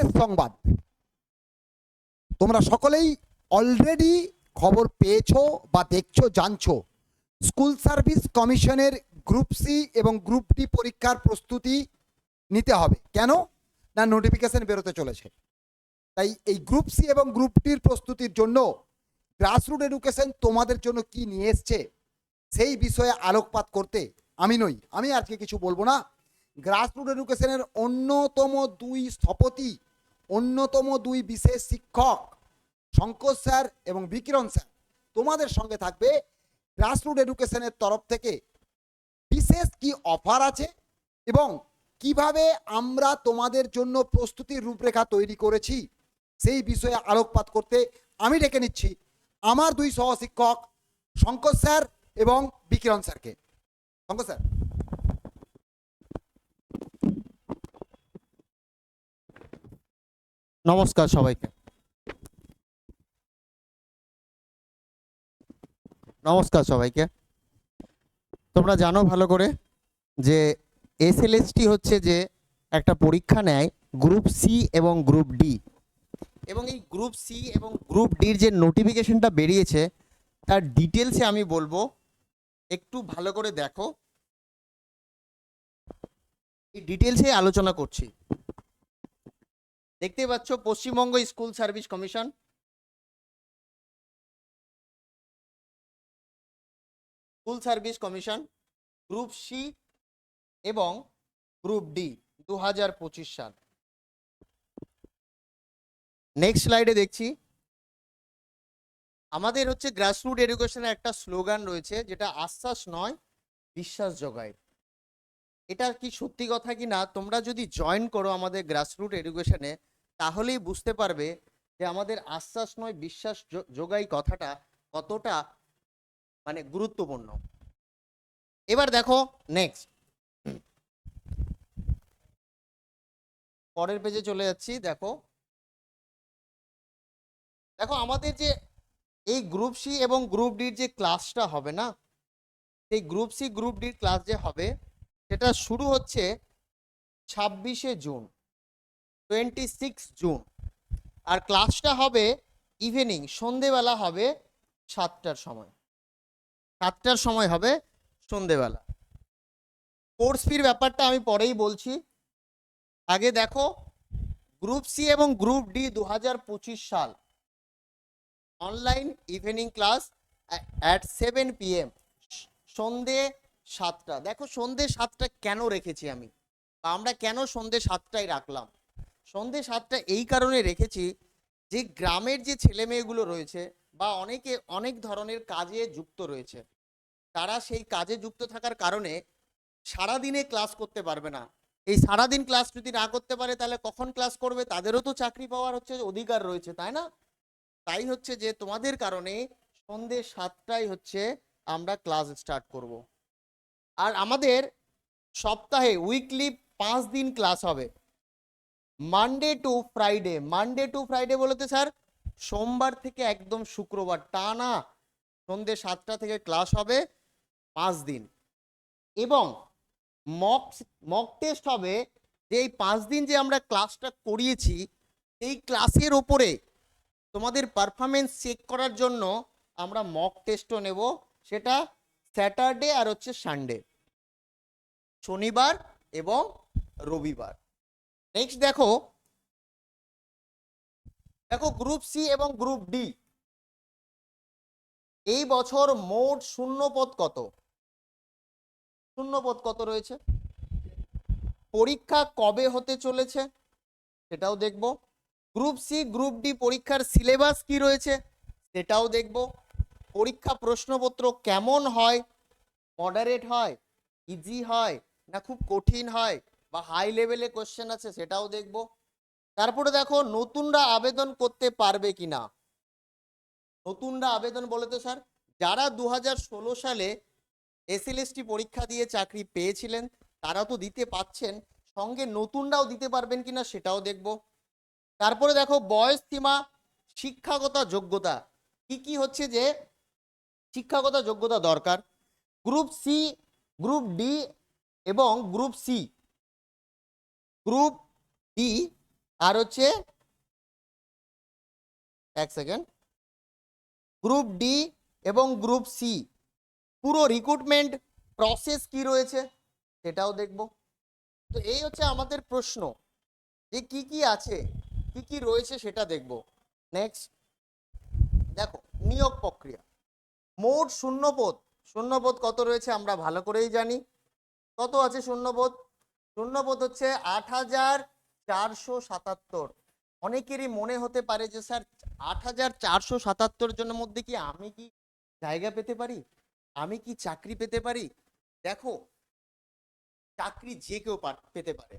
বিশেষ সংবাদ। তোমরা সকলেই অলরেডি খবর পেয়েছ বা দেখছ, জানছো। স্কুল সার্ভিস কমিশনের গ্রুপ সি এবং গ্রুপ ডি পরীক্ষার প্রস্তুতি নিতে হবে। কেন? না নোটিফিকেশন বেরোতে চলেছে। তাই এই গ্রুপ সি এবং গ্রুপ ডির প্রস্তুতির জন্য গ্রাসরুট এডুকেশন তোমাদের জন্য কি নিয়ে এসছে, সেই বিষয়ে আলোকপাত করতে আমি নই। আমি আজকে কিছু বলব না। গ্রাসরুট এডুকেশনের অন্যতম দুই স্থপতি অন্যতম দুই বিশেষ শিক্ষক, শঙ্কর স্যার এবং বিকিরণ স্যার। তোমাদের সঙ্গে থাকবে গ্রাসরুট এডুকেশনের তরফ থেকে। বিশেষ কি অফার আছে এবং কীভাবে আমরা তোমাদের জন্য প্রস্তুতির রূপরেখা তৈরি করেছি, সেই বিষয়ে আলোকপাত করতে আমি ডেকে নিচ্ছি আমার দুই সহশিক্ষক, শঙ্কর স্যার এবং বিকিরণ স্যারকে। শঙ্কর স্যার। নমস্কার সবাইকে। নমস্কার সবাইকে। তোমরা জানো ভালো করে যে এসএলএসটি হচ্ছে যে একটা পরীক্ষা নেয় গ্রুপ সি এবং গ্রুপ ডি এবং এই গ্রুপ সি এবং গ্রুপ ডির যে নোটিফিকেশনটা বেরিয়েছে, তার ডিটেলসে আমি বলব, একটু ভালো করে দেখো। এই ডিটেলসে আলোচনা করছি। দেখতেই পাচ্ছ, Paschimbanga school service commission. School service commission, group C এবং গ্রুপ ডি দু হাজার পঁচিশ সাল। নেক্সট স্লাইডে দেখছি। আমাদের হচ্ছে গ্রাসরুট এডুকেশনের একটা স্লোগান রয়েছে, যেটা আশ্বাস নয়, বিশ্বাস জোগায়। এটা কি সত্যি কথা কি না? তোমরা যদি জয়েন করো আমাদের গ্রাসরুট এডুকেশনে তাহলেই বুঝতে পারবে যে আমাদের আশ্বাস নয়, বিশ্বাস যোগাই কথাটা কতটা মানে গুরুত্বপূর্ণ। এবার দেখো নেক্সট পরের পেজে চলে যাচ্ছি, দেখো। দেখো আমাদের যে এই গ্রুপ সি এবং গ্রুপ ডির যে ক্লাসটা হবে না এই গ্রুপ সি গ্রুপ ডির ক্লাস যে হবে, সেটা শুরু হচ্ছে ছাব্বিশে জুন। টোয়েন্টি সিক্স জুন আর ক্লাসটা হবে ইভিনিং সন্ধেবেলা হবে সাতটার সময়। সাতটার সময় হবে সন্ধেবেলা। কোর্স ফির ব্যাপারটা আমি পরেই বলছি। আগে দেখো গ্রুপ সি এবং গ্রুপ ডি দু হাজার পঁচিশ সাল। Online evening class at seven PM সন্ধে সাতটা। দেখো, সন্ধে সাতটা কেন রেখেছি আমি? আমরা কেন সন্ধে সাতটায় রাখলাম? সন্ধে সাতটা এই কারণে রেখেছি যে গ্রামের যে ছেলে মেয়েগুলো রয়েছে বা অনেকে অনেক ধরনের কাজে যুক্ত রয়েছে, তারা সেই কাজে যুক্ত থাকার কারণে সারাদিনে ক্লাস করতে পারবে না। এই সারাদিন ক্লাস যদি না করতে পারে তাহলে কখন ক্লাস করবে? তাদেরও তো চাকরি পাওয়ার হচ্ছে, অধিকার রয়েছে, তাই না? তাই হচ্ছে যে তোমাদের কারণে সন্ধে সাতটায় হচ্ছে আমরা ক্লাস স্টার্ট করব। আর আমাদের সপ্তাহে উইকলি পাঁচ দিন ক্লাস হবে। Monday to Friday Monday to Friday বলতে স্যার সোমবার থেকে একদম শুক্রবার, টানা সন্ধ্যে সাতটা থেকে ক্লাস হবে পাঁচ দিন। এবং মক মক টেস্ট হবে যে এই পাঁচ দিন যে আমরা ক্লাসটা করিয়েছি, এই ক্লাসের ওপরে তোমাদের পারফরমেন্স চেক করার জন্য আমরা মক টেস্টও নেব, সেটা স্যাটারডে আর হচ্ছে সানডে শনিবার এবং রবিবার। নেক্সট দেখো। দেখো গ্রুপ সি এবং গ্রুপ ডি এই বছর মোট শূন্য পদ কত? শূন্য পদ কত রয়েছে? পরীক্ষা কবে হতে চলেছে? সেটাও দেখব। গ্রুপ সি গ্রুপ ডি পরীক্ষার সিলেবাস কি রয়েছে? সেটাও দেখব। পরীক্ষা প্রশ্নপত্র কেমন হয়? মডারেট হয়? ইজি হয়? না খুব কঠিন হয়? বা হাই লেভেলে কোশ্চেন আছে, সেটাও দেখব। তারপরে দেখো, নতুনরা আবেদন করতে পারবে কি না নতুনরা আবেদন বলে তো স্যার যারা দু হাজার ষোলো সালে এসএলএসটি পরীক্ষা দিয়ে চাকরি পেয়েছিলেন, তারা তো দিতে পাচ্ছেন, সঙ্গে নতুনরাও দিতে পারবেন কিনা সেটাও দেখব। তারপরে দেখো, বয়স সীমা, শিক্ষাগত যোগ্যতা, কি কি হচ্ছে যে শিক্ষাগত যোগ্যতা দরকার? গ্রুপ সি গ্রুপ ডি এবং গ্রুপ সি গ্রুপ ডি আর হচ্ছে এক সেকেন্ড। গ্রুপ ডি এবং গ্রুপ সি, পুরো রিক্রুটমেন্ট প্রসেস কি রয়েছে সেটাও দেখব। তো এই হচ্ছে আমাদের প্রশ্ন যে কি কি আছে, কি কি রয়েছে সেটা দেখব। নেক্সট দেখো, নিয়োগ প্রক্রিয়া। মোট শূন্যপদ শূন্যপদ কত রয়েছে আমরা ভালো করেই জানি। কত আছে শূন্যপদ? শূন্যপদ হচ্ছে আট হাজার চারশো সাতাত্তর। অনেকেরই মনে হতে পারে যে, স্যার, আট হাজার চারশো সাতাত্তর জনের মধ্যে কি আমি কি জায়গা পেতে পারি? আমি কি চাকরি পেতে পারি? দেখো, চাকরি যে কেউ পেতে পারে।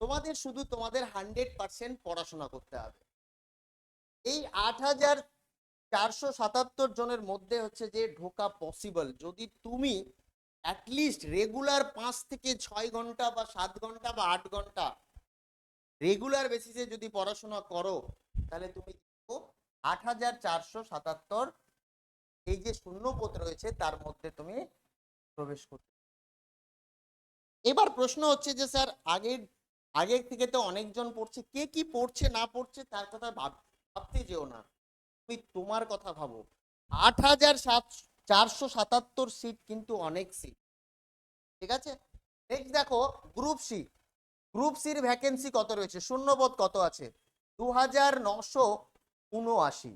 তোমাদের শুধু তোমাদের হান্ড্রেড পার্সেন্ট পড়াশোনা করতে হবে। এই আট হাজার চারশো সাতাত্তর জনের মধ্যে হচ্ছে যে, ঢোকা পসিবল যদি তুমি অ্যাটলিস্ট রেগুলার পাঁচ থেকে ছয় ঘণ্টা বা সাত ঘণ্টা বা আট ঘণ্টা। রেগুলার বেসিসে যদি পড়াশোনা করো, তাহলে তুমি আট হাজার চারশো সাতাত্তর এই যে শূন্যপদ রয়েছে, তার মধ্যে তুমি প্রবেশ করতে এবার প্রশ্ন হচ্ছে যে, স্যার, আগের আগের থেকে তো অনেকজন পড়ছে, কে কি পড়ছে, না পড়ছে, তার কথা ভাব, ভাবতে যেও না। তুমি তোমার কথা ভাবো। আট হাজার সাত চারশো সাতাত্তর সিট কিন্তু অনেক সিট ঠিক আছে? নেক্সট দেখো গ্রুপ সি গ্রুপ সির ভ্যাকেন্সি কত রয়েছে? শূন্যপদ কত আছে? দু হাজার নশো উনআশি।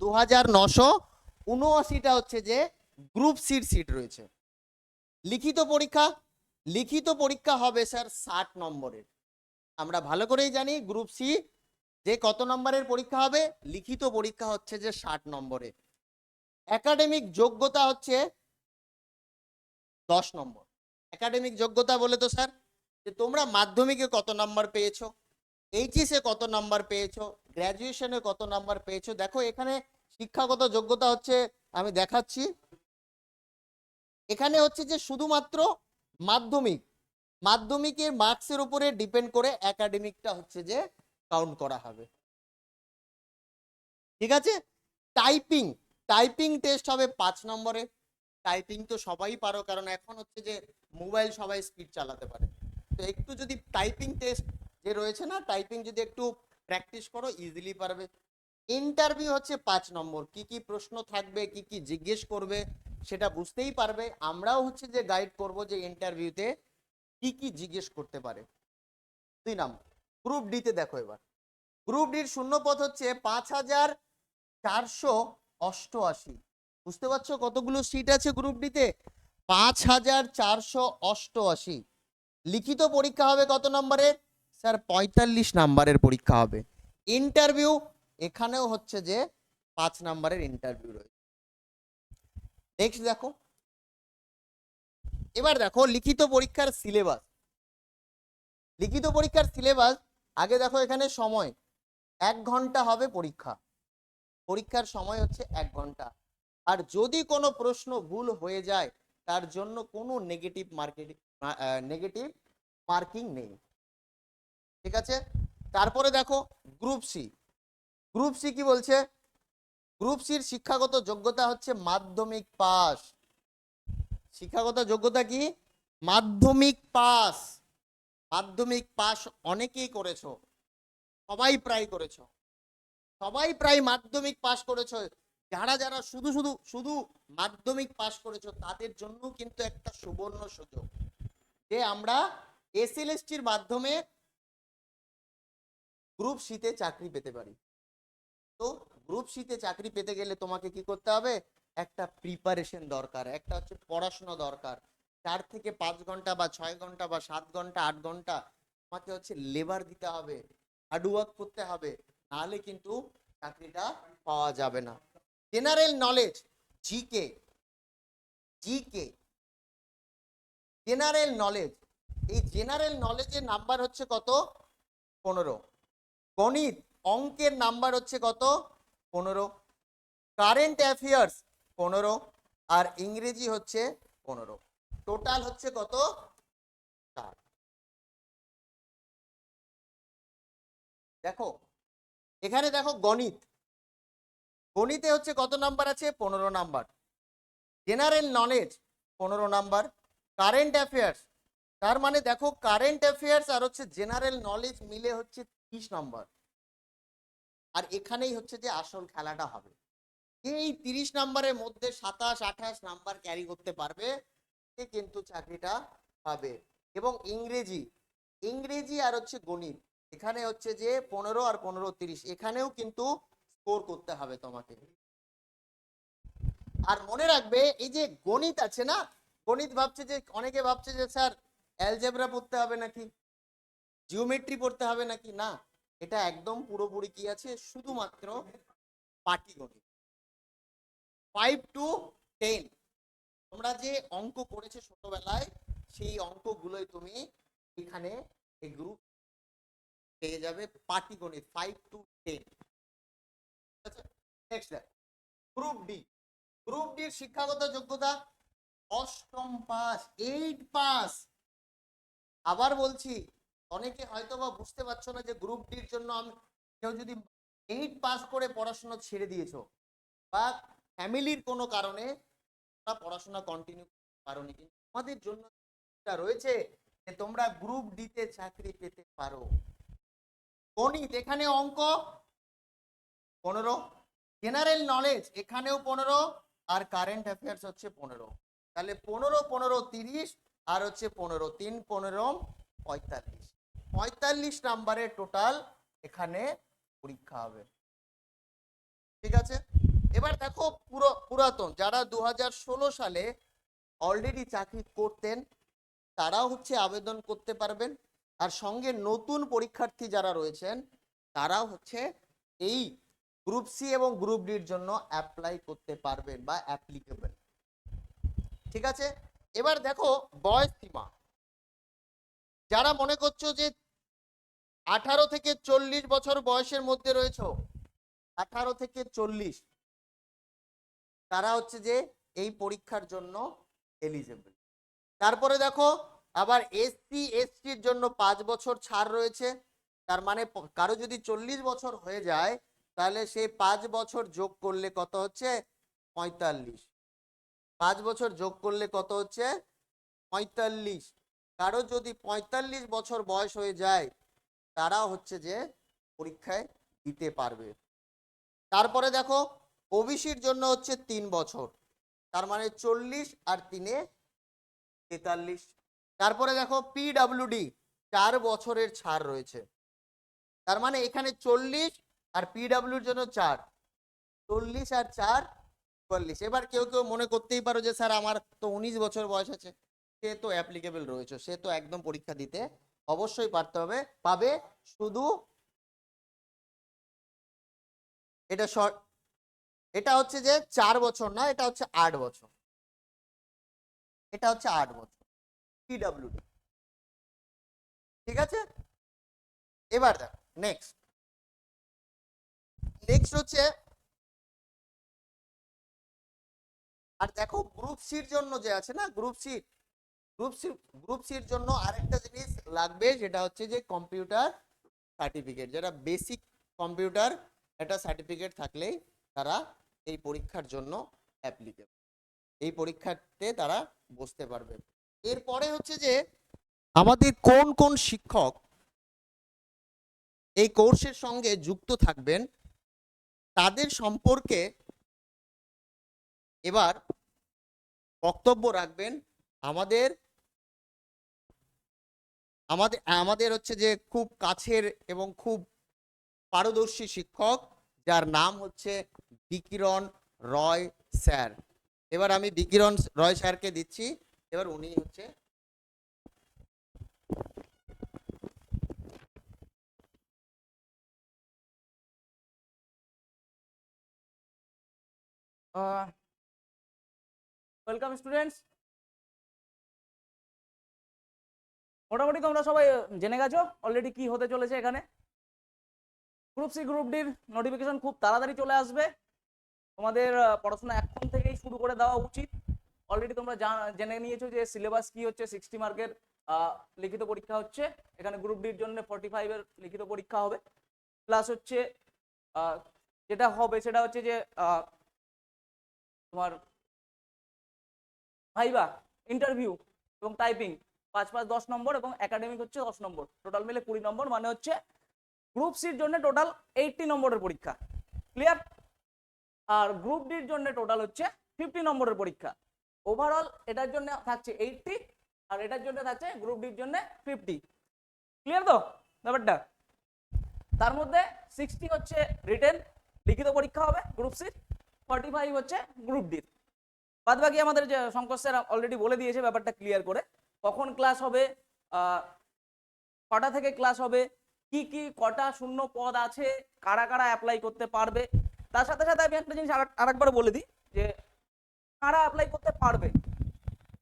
দু হাজার নশো উনআশিটা হচ্ছে যে গ্রুপ সির সিট রয়েছে। লিখিত পরীক্ষা? লিখিত পরীক্ষা হবে স্যার ষাট নম্বরের। আমরা ভালো করেই জানি গ্রুপ সি যে কত নম্বরের পরীক্ষা হবে? লিখিত পরীক্ষা হচ্ছে যে ষাট নম্বরে একাডেমিক যোগ্যতা হচ্ছে দশ নম্বর। একাডেমিক যোগ্যতা বলে তো স্যার, যে তোমরা মাধ্যমিকে কত নাম্বার পেয়েছ এইচএসে কত নাম্বার পেয়েছ গ্র্যাজুয়েশনে কত নাম্বার পেয়েছ। দেখো, এখানে শিক্ষাগত যোগ্যতা হচ্ছে, আমি দেখাচ্ছি। এখানে হচ্ছে যে শুধুমাত্র মাধ্যমিক, মাধ্যমিকের মার্কসের উপরে ডিপেন্ড করে একাডেমিকটা হচ্ছে যে কাউন্ট করা হবে। ঠিক আছে? টাইপিং টাইপিং টেস্ট হবে পাঁচ নম্বরে। টাইপিং তো সবাই পারো, কারণ এখন হচ্ছে যে মোবাইল সবাই স্পিড চালাতে পারে। তো একটু যদি টাইপিং টেস্ট যে রয়েছে না টাইপিং যদি একটু প্র্যাকটিস করো ইজিলি পারবে। ইন্টারভিউ হচ্ছে পাঁচ নম্বর। কি কি প্রশ্ন থাকবে, কি কি জিজ্ঞেস করবে, সেটা বুঝতেই পারবে। আমরাও হচ্ছে যে গাইড করব যে ইন্টারভিউতে কি কি জিজ্ঞেস করতে পারে। দুই নম্বর গ্রুপ ডিতে দেখো এবার। গ্রুপ ডির শূন্যপদ হচ্ছে পাঁচ হাজার চারশো অষ্টআশি। বুঝতে পারছ কতগুলো সিট আছে গ্রুপ ডিতে পাঁচ হাজার চারশো অষ্টআশি। লিখিত পরীক্ষা হবে কত নম্বরের স্যার, পঁয়তাল্লিশ নাম্বারের পরীক্ষা হবে। ইন্টারভিউ এখানেও হচ্ছে যে পাঁচ নাম্বারের ইন্টারভিউ রয়েছে। নেক্সট দেখো। এবার দেখো লিখিত পরীক্ষার সিলেবাস লিখিত পরীক্ষার সিলেবাস আগে দেখো এখানে সময়। এক ঘণ্টা হবে পরীক্ষা। পরীক্ষার সময় হচ্ছে এক ঘণ্টা। আর যদি কোনো প্রশ্ন ভুল হয়ে যায়, তার জন্য কোনো নেগেটিভ মার্কেটিং নেগেটিভ মার্কিং নেই। ঠিক আছে? তারপরে দেখো গ্রুপ সি গ্রুপ সি কি বলছে? গ্রুপ সির শিক্ষাগত যোগ্যতা হচ্ছে মাধ্যমিক পাস। শিক্ষাগত যোগ্যতা কি? মাধ্যমিক পাস। মাধ্যমিক পাস অনেকেই করেছ। সবাই প্রায় করেছ। সবাই প্রায় মাধ্যমিক পাশ করেছ। যারা যারা শুধু শুধু শুধু মাধ্যমিক পাশ করেছ, তাদের জন্য কিন্তু একটা সুবর্ণ সুযোগ। যে আমরা এসএলএসটির মাধ্যমে গ্রুপ সিতে চাকরি পেতে পারি। তো গ্রুপ সিতে চাকরি পেতে গেলে তোমাকে কি করতে হবে? একটা প্রিপারেশন দরকার, একটা হচ্ছে পড়াশোনা দরকার। চার থেকে পাঁচ ঘণ্টা বা ছয় ঘণ্টা বা সাত ঘণ্টা, আট ঘণ্টা তোমাকে হচ্ছে লেবার দিতে হবে হার্ডওয়ার্ক করতে হবে। নাহলে কিন্তু চাকরিটা পাওয়া যাবে না। General knowledge GK GK general knowledge এই জেনারেল নলেজের নাম্বার হচ্ছে কত? পনেরো। গণিত, অঙ্কের নাম্বার হচ্ছে কত? পনেরো। কারেন্ট অ্যাফেয়ার্স পনেরো। আর ইংরেজি হচ্ছে পনেরো। টোটাল হচ্ছে কত? দেখো এখানে দেখো গণিত। গণিতে হচ্ছে কত নাম্বার আছে? পনেরো নাম্বার। জেনারেল নলেজ, পনেরো নাম্বার। কারেন্ট অ্যাফেয়ার্স, তার মানে দেখো কারেন্ট অ্যাফেয়ার্স আর হচ্ছে জেনারেল নলেজ মিলে হচ্ছে তিরিশ নম্বর। আর এখানেই হচ্ছে যে আসল খেলাটা হবে। এই তিরিশ নম্বরের মধ্যে সাতাশ, আঠাশ নাম্বার ক্যারি করতে পারবে, সে কিন্তু চাকরিটা পাবে। এবং ইংরেজি ইংরেজি আর হচ্ছে গণিত। এখানে হচ্ছে যে পনেরো আর পনেরো তিরিশ। এখানেও কিন্তু স্কোর করতে হবে তোমাকে। আর মনে রাখবে, এই যে গণিত আছে না? গণিত ভাবছে যে, অনেকে ভাবছে যে, স্যার অ্যালজেব্রা পড়তে হবে নাকি? জিওমেট্রি পড়তে হবে নাকি? না, এটা একদম পুরোপুরি কি আছে? শুধুমাত্র পাটিগণিত ফাইভ টু টেন তোমরা যে অঙ্ক করেছে ছোটবেলায়, সেই অঙ্কগুলোই তুমি এখানে এই গ্রুপ পেয়ে যাবে পাটিগণিত five to ten group D group ডির শিক্ষাগত যোগ্যতা অষ্টম পাস এইট পাস আবার বলছি, অনেকে হয়তো বা বুঝতে পারছ না যে গ্রুপ ডির জন্য আমি, কেউ যদি এইট পাস করে পড়াশোনা ছেড়ে দিয়েছ, বা ফ্যামিলির কোনো কারণে পড়াশোনা কন্টিনিউ করতে পারোনি। কিন্তু তোমাদের জন্য রয়েছে যে তোমরা গ্রুপ ডিতে চাকরি পেতে পারো। গণিত, এখানে অঙ্ক পনেরো। জেনারেল নলেজ এখানেও পনেরো আর কারেন্ট অ্যাফেয়ার্স হচ্ছে পনেরো। তাহলে পনেরো পনেরো, তিরিশ আর হচ্ছে পনেরো, তিন, পনেরো, পঁয়তাল্লিশ। পঁয়তাল্লিশ নাম্বারের টোটাল এখানে পরীক্ষা হবে। ঠিক আছে? এবার দেখো পুরো, পুরাতন, যারা দু হাজার ষোলো সালে অলরেডি চাকরি করতেন, তারাও হচ্ছে আবেদন করতে পারবেন। আর সঙ্গে নতুন পরীক্ষার্থী যারা রয়েছেন, তারাও হচ্ছে এই গ্রুপ সি এবং গ্রুপ ডির জন্য অ্যাপ্লাই করতে পারবেন বা অ্যাপ্লিকেবল ঠিক আছে? এবার দেখো বয়স সীমা। যারা মনে করছ যে আঠারো থেকে চল্লিশ বছর বয়সের মধ্যে রয়েছে, আঠারো থেকে চল্লিশ, তারা হচ্ছে যে এই পরীক্ষার জন্য এলিজেবল তারপরে দেখো আবার এসসি এসটির জন্য পাঁচ বছর ছাড় রয়েছে। তার মানে কারও যদি চল্লিশ বছর হয়ে যায়, তাহলে সেই পাঁচ বছর যোগ করলে কত হচ্ছে? পঁয়তাল্লিশ। পাঁচ বছর যোগ করলে কত হচ্ছে? পঁয়তাল্লিশ। কারও যদি পঁয়তাল্লিশ বছর বয়স হয়ে যায় তারা হচ্ছে যে পরীক্ষায় দিতে পারবে। তারপরে দেখো ওবিসির জন্য হচ্ছে তিন বছর। তার মানে চল্লিশ আর তিনে তেতাল্লিশ। তারপরে দেখো পিডাব্লিউডি চার বছরের ছাড় রয়েছে। তার মানে এখানে চল্লিশ আর পিডাব্লিউর জন্য চার। চল্লিশ আর চার, চুয়াল্লিশ। এবার কেউ কেউ মনে করতেই পারো যে, স্যার, আমার তো উনিশ বছর বয়স আছে। সে তো অ্যাপ্লিকেবল রয়েছে, সে তো একদম পরীক্ষা দিতে অবশ্যই পারতে হবে। পাবে শুধু এটা শর্ট, এটা হচ্ছে যে চার বছর না, এটা হচ্ছে আট বছর। এটা হচ্ছে আট বছর। পিডাব্লিউডি ঠিক আছে? এবার দেখ নেক্সট নেক্সট হচ্ছে আর দেখো গ্রুপ সির জন্য যে আছে না group C group C group সির জন্য আরেকটা জিনিস লাগবে, যেটা হচ্ছে যে কম্পিউটার সার্টিফিকেট যেটা বেসিক কম্পিউটার একটা সার্টিফিকেট থাকলেই তারা এই পরীক্ষার জন্য অ্যাপ্লিকেবল এই পরীক্ষাতে তারা বসতে পারবে। এরপরে হচ্ছে যে আমাদের কোন কোন শিক্ষক এই কোর্সের সঙ্গে যুক্ত থাকবেন, তাদের সম্পর্কে এবার বক্তব্য রাখবেন। আমাদের আমাদের আমাদের হচ্ছে যে খুব কাছের এবং খুব পারদর্শী শিক্ষক, যার নাম হচ্ছে বিকিরণ রয় স্যার। এবার আমি বিকিরণ রয় স্যারকে দিচ্ছি। এবার উনি হচ্ছে ওয়েলকাম স্টুডেন্টস মোটামুটি তোমরা সবাই জেনে গেছো অলরেডি কি হতে চলেছে এখানে। গ্রুপ সি গ্রুপ ডির নোটিফিকেশন খুব তাড়াতাড়ি চলে আসবে। তোমাদের পড়াশোনা এখন থেকেই শুরু করে দেওয়া উচিত। অলরেডি তোমরা জেনে নিয়েছো যে সিলেবাস কি হচ্ছে সিক্সটি মার্কের লিখিত পরীক্ষা হচ্ছে। এখানে গ্রুপ ডির জন্য ফর্টি ফাইভের লিখিত পরীক্ষা হবে। প্লাস হচ্ছে যেটা হবে সেটা হচ্ছে যে তোমার ভাইবা ইন্টারভিউ এবং টাইপিং পাঁচ পাঁচ দশ নম্বর এবং একাডেমিক হচ্ছে দশ নম্বর। টোটাল মিলে কুড়ি নম্বর মানে হচ্ছে গ্রুপ সির জন্য টোটাল এইটটি নম্বরের পরীক্ষা। ক্লিয়ার আর গ্রুপ ডির জন্য টোটাল হচ্ছে ফিফটি নম্বরের পরীক্ষা। ওভারঅল এটার জন্য থাকছে এইটটি আর এটার জন্য থাকছে গ্রুপ ডির জন্য ফিফটি ক্লিয়ার তো? ব্যাপারটা? তার মধ্যে সিক্সটি হচ্ছে রিটেন লিখিত পরীক্ষা হবে গ্রুপ সির ফর্টি ফাইভ হচ্ছে গ্রুপ ডির বাদ বাকি আমাদের যে শঙ্কর স্যার অলরেডি বলে দিয়েছে ব্যাপারটা ক্লিয়ার করে, কখন ক্লাস হবে কটা থেকে ক্লাস হবে, কি কি, কটা শূন্য পদ আছে, কারা কারা অ্যাপ্লাই করতে পারবে? তার সাথে সাথে আমি একটা জিনিস আরেক- আরেকবার বলে দিই যে কারা অ্যাপ্লাই করতে পারবে?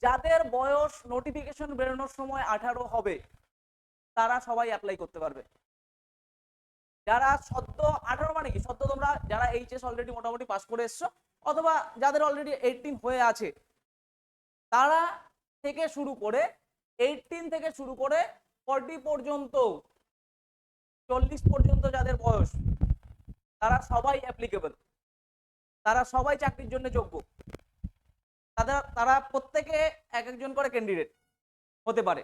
যাদের বয়স নোটিফিকেশন বেরোনোর সময় আঠারো হবে, তারা সবাই অ্যাপ্লাই করতে পারবে। যারা সদ্য আঠারো মানে কি? সদ্য তোমরা, যারা এইচএস অলরেডি মোটামুটি পাস করে এসছো, অথবা যাদের অলরেডি এইটিন হয়ে আছে, তারা থেকে শুরু করে এইটিন থেকে শুরু করে ফর্টি পর্যন্ত, চল্লিশ পর্যন্ত যাদের বয়স, তারা সবাই অ্যাপ্লিকেবল তারা সবাই চাকরির জন্য যোগ্য। তাদের, তারা প্রত্যেকে এক একজন করে ক্যান্ডিডেট হতে পারে।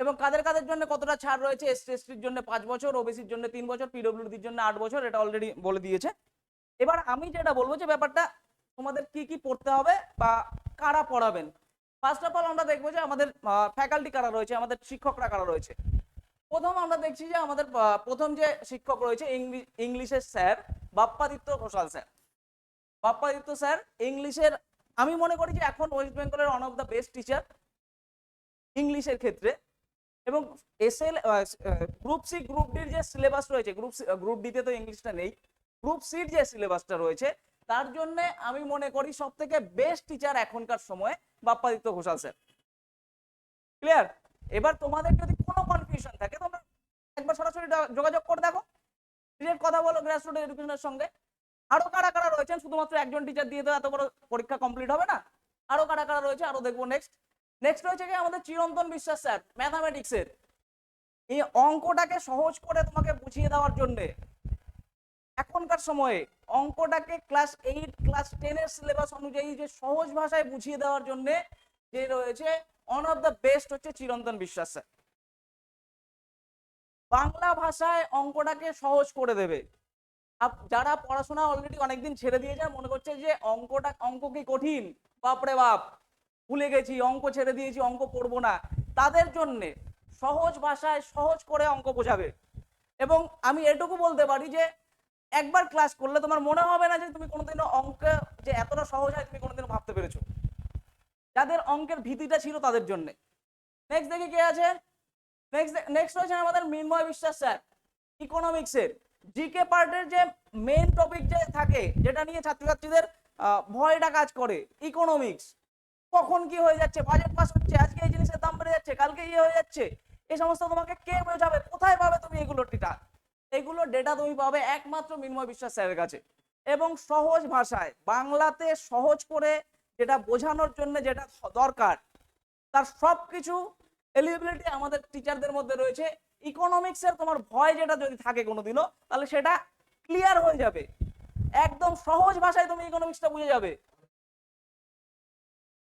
এবং কাদের কাদের জন্য কতটা ছাড় রয়েছে? এসটি এসটির জন্য পাঁচ বছর ওবিসির জন্য তিন বছর পিডব্লিউডির জন্য আট বছর, এটা অলরেডি বলে দিয়েছে। এবার আমি যেটা বলব যে ব্যাপারটা, তোমাদের কি কি পড়তে হবে বা কারা পড়াবেন? ফার্স্ট অফ অল আমরা দেখব যে আমাদের ফ্যাকাল্টি কারা রয়েছে, আমাদের শিক্ষকরা কারা রয়েছে। প্রথম আমরা দেখছি যে আমাদের প্রথম যে শিক্ষক রয়েছে ইংলিশের sir Bappaditya Ghoshal sir. Bappaditya sir, ইংলিশের, আমি মনে করি যে এখন ওয়েস্ট বেঙ্গলের one of the best teacher ইংলিশের ক্ষেত্রে এবং এসএল গ্রুপ সি গ্রুপ ডির যে সিলেবাস রয়েছে গ্রুপ গ্রুপ ডিতে তো ইংলিশটা নেই গ্রুপ সির যে সিলেবাসটা রয়েছে, তার জন্য আমি মনে করি সব থেকে বেস্ট টিচার এখনকার সময়ে বাপ্পাদিত্য ঘোষাল স্যার। ক্লিয়ার এবার তোমাদের যদি কোনো কনফিউশন থাকে, তোমরা একবার সরাসরি যোগাযোগ করে দেখো। কথা বলো গ্রাসরুট এডুকেশনের সঙ্গে। আরও কারা কারা রয়েছেন? শুধুমাত্র একজন টিচার দিয়ে তো এত বড় পরীক্ষা কমপ্লিট হবে না। আরও কারা কারা রয়েছে? আরও দেখব নেক্সট নেক্সট রয়েছে কি? আমাদের চিরন্তন বিশ্বাস স্যার ম্যাথামেটিক্সের এই অঙ্কটাকে সহজ করে তোমাকে বুঝিয়ে দেওয়ার জন্য এখনকার সময়ে অঙ্কটাকে ক্লাস এইট ক্লাস টেনের সিলেবাস অনুযায়ী যে সহজ ভাষায় বুঝিয়ে দেওয়ার জন্য যে রয়েছে ওয়ান অফ দ্য বেস্ট হচ্ছে চিরন্তন বিশ্বাস স্যার বাংলা ভাষায় অঙ্কটাকে সহজ করে দেবে। যারা পড়াশোনা অলরেডি অনেকদিন ছেড়ে দিয়ে যায়, মনে করছে যে অঙ্কটা, অঙ্ক কি কঠিন? বাপরে বাপ, ভুলে গেছি, অঙ্ক ছেড়ে দিয়েছি, অঙ্ক পড়ব না। তাদের জন্যে সহজ ভাষায় সহজ করে অঙ্ক বোঝাবে। এবং আমি এটুকু বলতে পারি যে, একবার ক্লাস করলে তোমার মনে হবে না যে তুমি কোনোদিনও অঙ্ক যে এতটা সহজ হয় তুমি কোনোদিনও ভাবতে পেরেছ। যাদের অঙ্কের ভীতিটা ছিল তাদের জন্য। নেক্সট দেখি কে আছে? নেক্সট নেক্সট রয়েছে আমাদের মিনময় বিশ্বাস স্যার ইকোনমিক্সের জিকে পার্টের যে মেন টপিক যে থাকে, যেটা নিয়ে ছাত্রছাত্রীদের ভয়টা কাজ করে ইকোনমিক্স কখন কি হয়ে যাচ্ছে? বাজেট পাস হচ্ছে, আজকে এই জিনিসের দাম বেড়ে যাচ্ছে, কালকে ইয়ে হয়ে যাচ্ছে। এই সমস্ত তোমাকে কে বোঝাবে? কোথায় পাবে তুমি এগুলো ডেটা এগুলো ডেটা তুমি পাবে একমাত্র মিনময় বিশ্বাস স্যারের কাছে। এবং সহজ ভাষায়, বাংলাতে সহজ করে যেটা বোঝানোর জন্য যেটা দরকার, তার সব কিছু এলিজিবিলিটি আমাদের টিচারদের মধ্যে রয়েছে। ইকোনমিক্সের তোমার ভয় যেটা যদি থাকে কোনোদিনও, তাহলে সেটা ক্লিয়ার হয়ে যাবে। একদম সহজ ভাষায় তুমি ইকোনমিক্সটা বুঝে যাবে।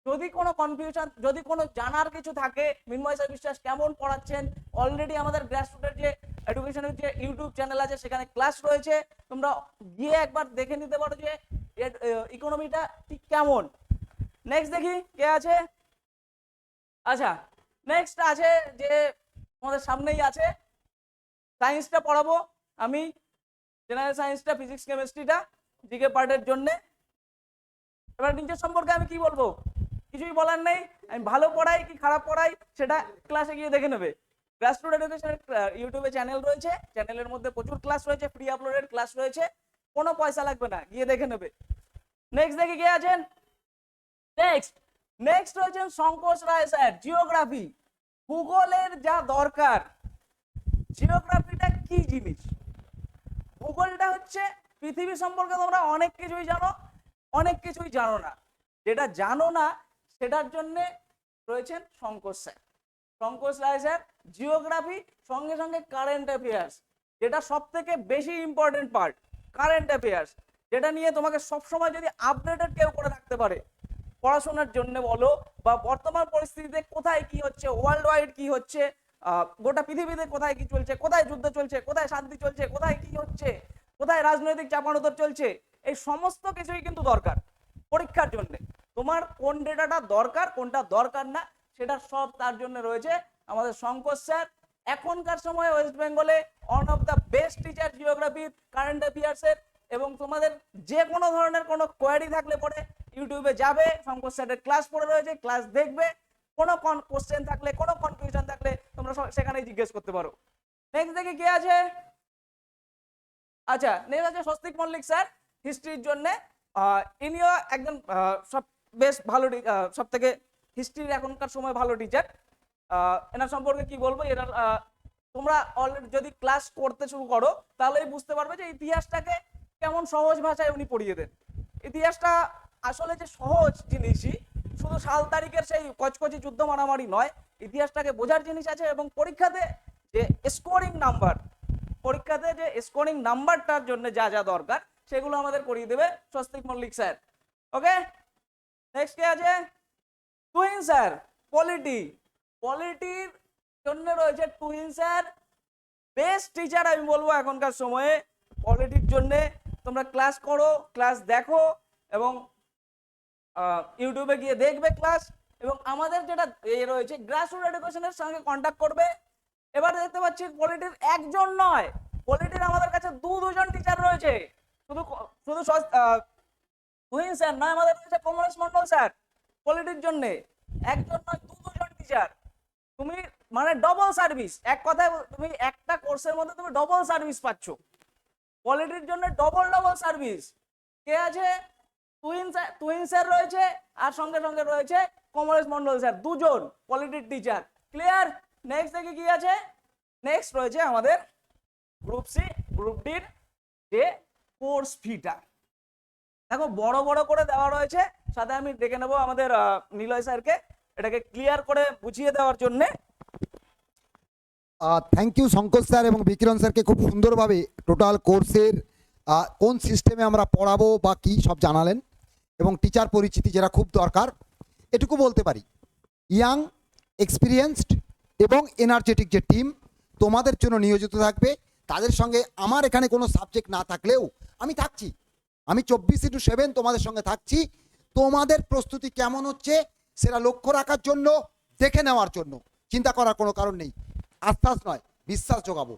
যদি কোনো কনফিউশন যদি কোনো জানার কিছু থাকে মিনময় স্যার বিশ্বাস কেমন পড়াচ্ছেন? অলরেডি আমাদের গ্রাসরুটের যে এডুকেশনের যে ইউটিউব চ্যানেল আছে, সেখানে ক্লাস রয়েছে। তোমরা গিয়ে একবার দেখে নিতে পারো যে ইকোনমিটা ঠিক কেমন। নেক্সট দেখি, কে আছে? আচ্ছা নেক্সট আছে যে আমাদের সামনেই আছে। সায়েন্সটা পড়াবো আমি জেনারেল সায়েন্সটা ফিজিক্স কেমিস্ট্রিটা জিকে পার্টের জন্য। এবার নিজের সম্পর্কে আমি কি বলব? কিছুই বলার নেই। আমি ভালো পড়াই কি খারাপ পড়াই সেটা ক্লাসে গিয়ে দেখে নেবে। গ্রাসরুট এডুকেশনের ইউটিউবে চ্যানেল রয়েছে। চ্যানেলের মধ্যে প্রচুর ক্লাস রয়েছে ফ্রি আপলোডেড ক্লাস রয়েছে। কোনো পয়সা লাগবে না, গিয়ে দেখে নেবে। নেক্সট দেখি কে আছেন? নেক্সট নেক্সট রয়েছেন শঙ্কোষ রায় স্যার জিওগ্রাফি ভূগোলের যা দরকার জিওগ্রাফিটা কি জিনিস? ভূগোলটা হচ্ছে পৃথিবী সম্পর্কে তোমরা অনেক কিছুই জানো, অনেক কিছুই জানো না। যেটা জানো না, সেটার জন্য রয়েছেন Shankar sir. Shankar Roy sir geography সঙ্গে সঙ্গে কারেন্ট অ্যাফেয়ার্স যেটা সব থেকে বেশি ইম্পর্টেন্ট পার্ট কারেন্ট অ্যাফেয়ার্স যেটা নিয়ে তোমাকে সবসময় যদি আপডেটেড কেউ করে রাখতে পারে পড়াশোনার জন্য বলো বা বর্তমান পরিস্থিতিতে কোথায় কি হচ্ছে ওয়ার্ল্ড ওয়াইড কি হচ্ছে গোটা পৃথিবীতে কোথায় কি চলছে, কোথায় যুদ্ধ চলছে, কোথায় শান্তি চলছে, কোথায় কি হচ্ছে, কোথায় রাজনৈতিক চাপানোতর চলছে, এই সমস্ত কিছুই কিন্তু দরকার পরীক্ষার জন্য। তোমার কোন ডেটাটা দরকার, কোনটা দরকার না, সেটা সব তার জন্য রয়েছে আমাদের শঙ্কর স্যার। এখনকার সময় ওয়েস্ট বেঙ্গলে one of the best teacher জিওগ্রাফির current অ্যাফেয়ার্সের এবং তোমাদের যে কোনো ধরনের কোনো কোয়ারি থাকলে পরে ইউটিউবে যাবে শঙ্কর স্যারের ক্লাস পড়ে রয়েছে ক্লাস দেখবে, কোনো কোশ্চেন থাকলে, কোনো কনফিউশন থাকলে তোমরা সেখানে জিজ্ঞেস করতে পারো। নেক্সট দেখে কে আছে? আচ্ছা নেক্সট আছে স্বস্তিক মল্লিক স্যার। হিস্ট্রির জন্য ইনিও একজন সব বেশ ভালো সব থেকে হিস্ট্রির এখনকার সময় ভালো টিচার এনার সম্পর্কে কি বলব? এনার তোমরা অলরেডি যদি ক্লাস করতে শুরু করো, তাহলেই বুঝতে পারবে যে ইতিহাসটাকে কেমন সহজ ভাষায় উনি পড়িয়ে দেন। ইতিহাসটা আসলে যে সহজ জিনিসই, শুধু সাল তারিখের সেই কচকচি যুদ্ধ মারামারি নয়, ইতিহাসটাকে বোঝার জিনিস আছে এবং পরীক্ষাতে যে স্কোরিং নাম্বার পরীক্ষাতে যে স্কোরিং নাম্বারটার জন্য যা যা দরকার, সেগুলো আমাদের করিয়ে দেবে Swastik Mallick sir. Okay? Next কে আছে? টুইন স্যার পলিটি পলিটির জন্য রয়েছে টুইন স্যার বেস্ট টিচার আমি বলব এখনকার সময়ে পলিটির জন্য তোমরা ক্লাস করো ক্লাস দেখো এবং ইউটিউবে গিয়ে দেখবে ক্লাস এবং আমাদের যেটা এ রয়েছে গ্রাসরুট এডুকেশনের সঙ্গে কন্ট্যাক্ট করবে। এবার দেখতে পাচ্ছি পলিটির একজন নয় পলিটির আমাদের কাছে দু দুজন টিচার রয়েছে। শুধু শুধু তুহিন স্যার নয়, আমাদের রয়েছে কমলেশ মন্ডল স্যার পলিটির জন্যে। একজন নয়, দু দুজন টিচার তুমি মানে ডবল সার্ভিস এক কথায় তুমি একটা কোর্সের মধ্যে তুমি ডবল সার্ভিস পাচ্ছ। পলিটির জন্য ডবল ডবল সার্ভিস কে আছে? তুহিন স্যার তুহিন স্যার রয়েছে, আর সঙ্গে সঙ্গে রয়েছে কমলেশ মন্ডল স্যার দুজন পলিটির টিচার ক্লিয়ার নেক্সট দেখে কি আছে? নেক্সট রয়েছে আমাদের গ্রুপ সি গ্রুপ ডির যে কোর্স ফিটা দেখো, বড় বড় করে দেওয়া রয়েছে। সাথে আমি ডেকে নেব আমাদের নিলয় স্যারকে এটাকে ক্লিয়ার করে বুঝিয়ে দেওয়ার জন্যে। থ্যাংক ইউ শঙ্কর স্যার এবং বিকিরণ স্যারকে খুব সুন্দরভাবে টোটাল কোর্সের কোন সিস্টেমে আমরা পড়াবো বা কি সব জানালেন। এবং টিচার পরিচিতি যেটা খুব দরকার, এটুকু বলতে পারি। ইয়াং এক্সপিরিয়েন্সড এবং এনার্জেটিক যে টিম তোমাদের জন্য নিয়োজিত থাকবে। তাদের সঙ্গে আমার এখানে কোনো সাবজেক্ট না থাকলেও আমি থাকছি। আমি চব্বিশ ইন্টু সেভেন তোমাদের সঙ্গে থাকছি। তোমাদের প্রস্তুতি কেমন হচ্ছে সেটা লক্ষ্য রাখার জন্য, দেখে নেওয়ার জন্য। চিন্তা করার কোনো কারণ নেই। আশ্বাস নয়, বিশ্বাস যোগাবো।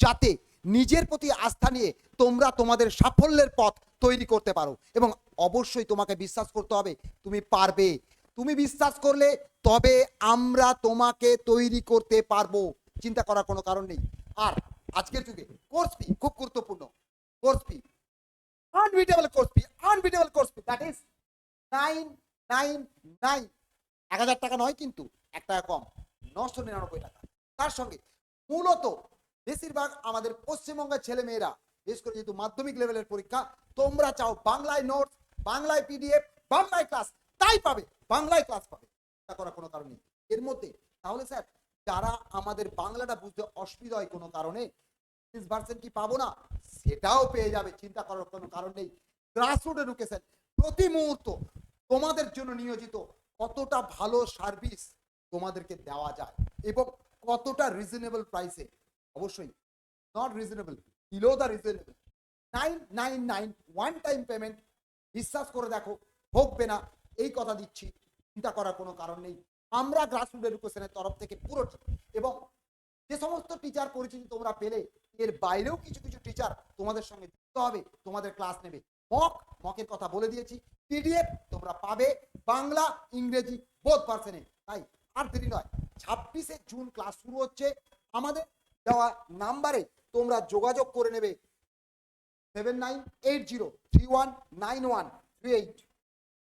যাতে নিজের প্রতি আস্থা নিয়ে তোমরা তোমাদের সাফল্যের পথ তৈরি করতে পারো এবং অবশ্যই তোমাকে বিশ্বাস করতে হবে, তুমি পারবে। তুমি বিশ্বাস করলে তবে আমরা তোমাকে তৈরি করতে পারব। চিন্তা করার কোনো কারণ নেই। আর আজকের যুগে কোর্স ফি খুব গুরুত্বপূর্ণ। Course fee unbeatable course fee unbeatable course fee that is nine nine nine এক হাজার টাকা নয় কিন্তু এক টাকা কম, নশো নিরানব্বই টাকা। তার সঙ্গে মূলত বেশিরভাগ আমাদের পশ্চিমবঙ্গের ছেলে মেয়েরা বিশেষ করে যেহেতু মাধ্যমিক লেভেলের পরীক্ষা, তোমরা চাও বাংলায় নোটস বাংলায় পিডিএফ বাংলায় ক্লাস তাই পাবে, বাংলায় ক্লাস পাবে। চিন্তা করার কোনো কারণ নেই। এর মধ্যে, তাহলে স্যার, যারা আমাদের বাংলাটা বুঝতে অসুবিধা হয় কোনো কারণে ইংলিশ ভার্সন কি পাবো না? সেটাও পেয়ে যাবে, চিন্তা করার কোনো কারণ নেই। গ্রাসরুট এডুকেশন প্রতি মুহূর্ত তোমাদের জন্য নিয়োজিত কতটা ভালো সার্ভিস তোমাদেরকে দেওয়া যায় এবং কতটা রিজনেবল প্রাইসে অবশ্যই not reasonable below the reasonable nine nine nine one time payment বিশ্বাস করে দেখো, ভোগবে না, এই কথা দিচ্ছি, চিন্তা করার কোনো কারণ নেই। আমরা গ্রাসরুট এডুকেশনের তরফ থেকে পুরো এবং যে সমস্ত টিচার পরিচিতি তোমরা পেলে, এর বাইরেও কিছু কিছু টিচার তোমাদের সঙ্গে যুক্ত হবে, তোমাদের ক্লাস নেবে। মক মকের কথা বলে দিয়েছি। পিডিএফ তোমরা পাবে বাংলা, ইংরেজি বোধ পার্সেনে তাই আর দেরি নয়, ছাব্বিশে জুন ক্লাস শুরু হচ্ছে। আমাদের দেওয়া নাম্বারে তোমরা যোগাযোগ করে নেবে। Seven nine eight zero three one nine one three eight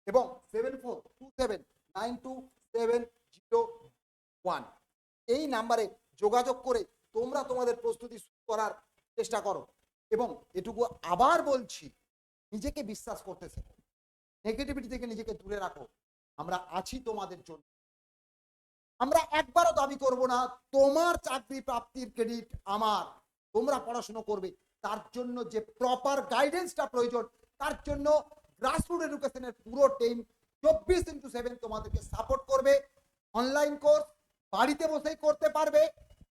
এবং seven four two seven nine two seven zero one এই নাম্বারে যোগাযোগ করে তোমরা তোমাদের প্রস্তুতি করার চেষ্টা করো এবং এটুকু আবার বলছি, নিজেকে বিশ্বাস করতে শেখো। নেগেটিভিটি থেকে নিজেকে দূরে রাখো। আমরা আছি তোমাদের জন্য। আমরা একবারও দাবি করব না, তোমার চাকরি প্রাপ্তির ক্রেডিট আমার। তোমরা পড়াশোনা করবে। তার জন্য যে প্রপার গাইডেন্সটা প্রয়োজন, তার জন্য গ্রাসরুট এডুকেশনের পুরো টিম চব্বিশ ইন্টু সেভেন তোমাদেরকে সাপোর্ট করবে। অনলাইন কোর্স বাড়িতে বসেই করতে পারবে।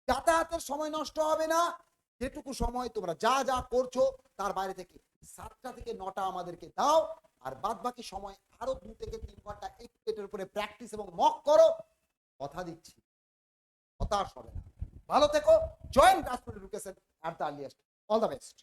যাতায়াতের সময় নষ্ট হবে না। যেটুকু সময় তোমরা যা যা করছ, তার বাইরে থেকে সাতটা থেকে নটা আমাদেরকে দাও। আর বাদ বাকি সময় আরও দু থেকে তিন ঘণ্টা একটু এটার উপরে প্র্যাকটিস এবং মক করো। কথা দিচ্ছি। হতাশ হবে না। ভালো থেকো। Join grassroot education at the earliest all the best